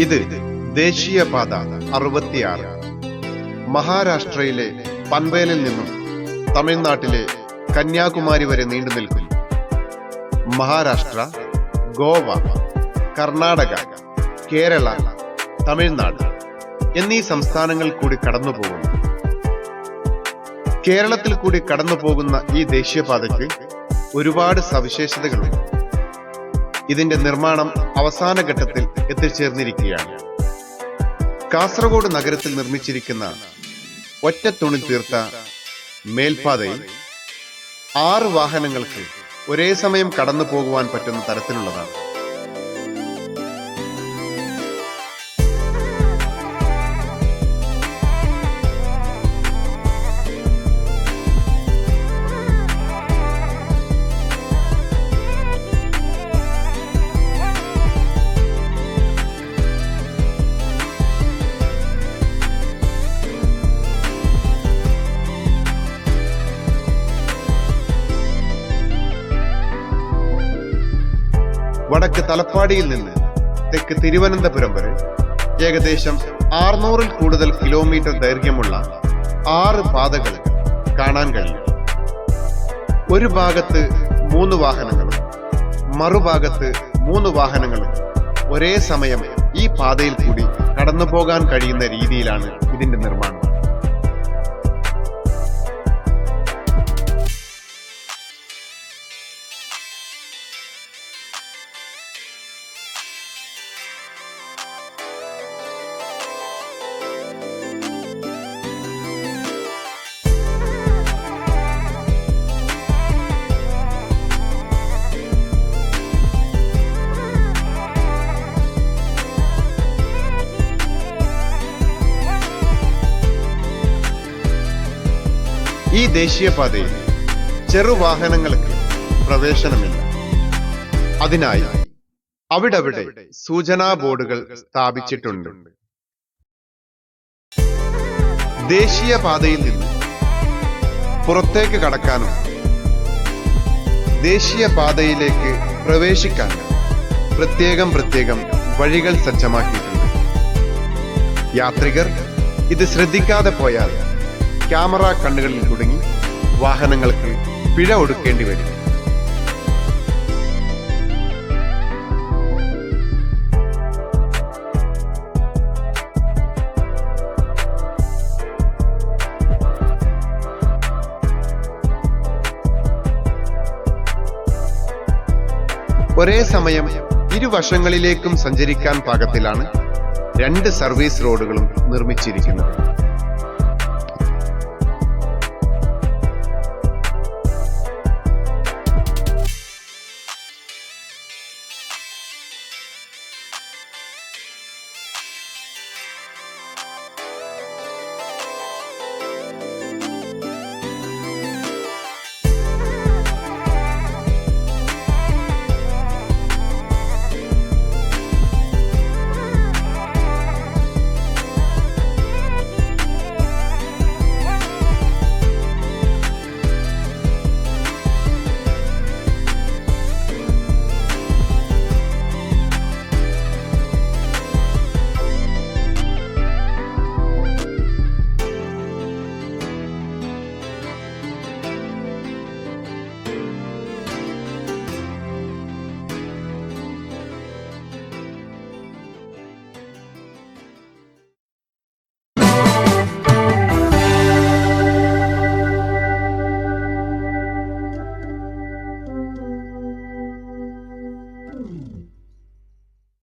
ഇത് ദേശീയപാത അറുപത്തിയാറ്. മഹാരാഷ്ട്രയിലെ പൻവേലിൽ നിന്നും തമിഴ്നാട്ടിലെ കന്യാകുമാരി വരെ നീണ്ടു നിൽക്കുന്നു. മഹാരാഷ്ട്ര ഗോവ കർണാടക കേരള തമിഴ്നാട് എന്നീ സംസ്ഥാനങ്ങൾ കൂടി കടന്നു പോകുന്നു കേരളത്തിൽ കൂടി കടന്നു പോകുന്ന ഈ ദേശീയപാതയ്ക്ക് ഒരുപാട് സവിശേഷതകളുണ്ട്. ഇതിന്റെ നിർമ്മാണം അവസാന ഘട്ടത്തിൽ എത്തിച്ചേർന്നിരിക്കുകയാണ്. കാസർഗോഡ് നഗരത്തിൽ നിർമ്മിച്ചിരിക്കുന്ന ഒറ്റത്തുണി തീർത്ത മേൽപ്പാതയിൽ ആറ് വാഹനങ്ങൾക്ക് ഒരേ സമയം കടന്നു പോകുവാൻ പറ്റുന്ന തരത്തിലുള്ളതാണ്. വടക്ക് തലപ്പാടിയിൽ നിന്ന് തെക്ക് തിരുവനന്തപുരം വരെ ഏകദേശം ആറുനൂറിൽ കൂടുതൽ കിലോമീറ്റർ ദൈർഘ്യമുള്ള ആറ് പാതകൾ കാണാൻ കഴിയും ഒരു ഭാഗത്ത് മൂന്ന് വാഹനങ്ങളും മറുഭാഗത്ത് മൂന്ന് വാഹനങ്ങളും ഒരേ സമയം ഈ പാതയിൽ കൂടി കടന്നു പോകാൻ കഴിയുന്ന രീതിയിലാണ് ഇതിന്റെ നിർമ്മാണം. ഈ ദേശീയപാതയിൽ ചെറുവാഹനങ്ങൾക്ക് പ്രവേശനമില്ല. അതിനായി അവിടവിടെ സൂചനാ ബോർഡുകൾ സ്ഥാപിച്ചിട്ടുണ്ട്. ദേശീയപാതയിൽ നിന്ന് പുറത്തേക്ക് കടക്കാനും ദേശീയപാതയിലേക്ക് പ്രവേശിക്കാനും പ്രത്യേകം പ്രത്യേകം വഴികൾ സജ്ജമാക്കിയിട്ടുണ്ട്. യാത്രികർ ഇത് ശ്രദ്ധിക്കാതെ പോയാൽ ക്യാമറ കണ്ണുകളിൽ തുടങ്ങി വാഹനങ്ങൾക്ക് പിഴ ഒടുക്കേണ്ടി വരും. ഒരേ സമയം ഇരുവശങ്ങളിലേക്കും സഞ്ചരിക്കാൻ പാകത്തിലാണ് രണ്ട് സർവീസ് റോഡുകളും നിർമ്മിച്ചിരിക്കുന്നത്.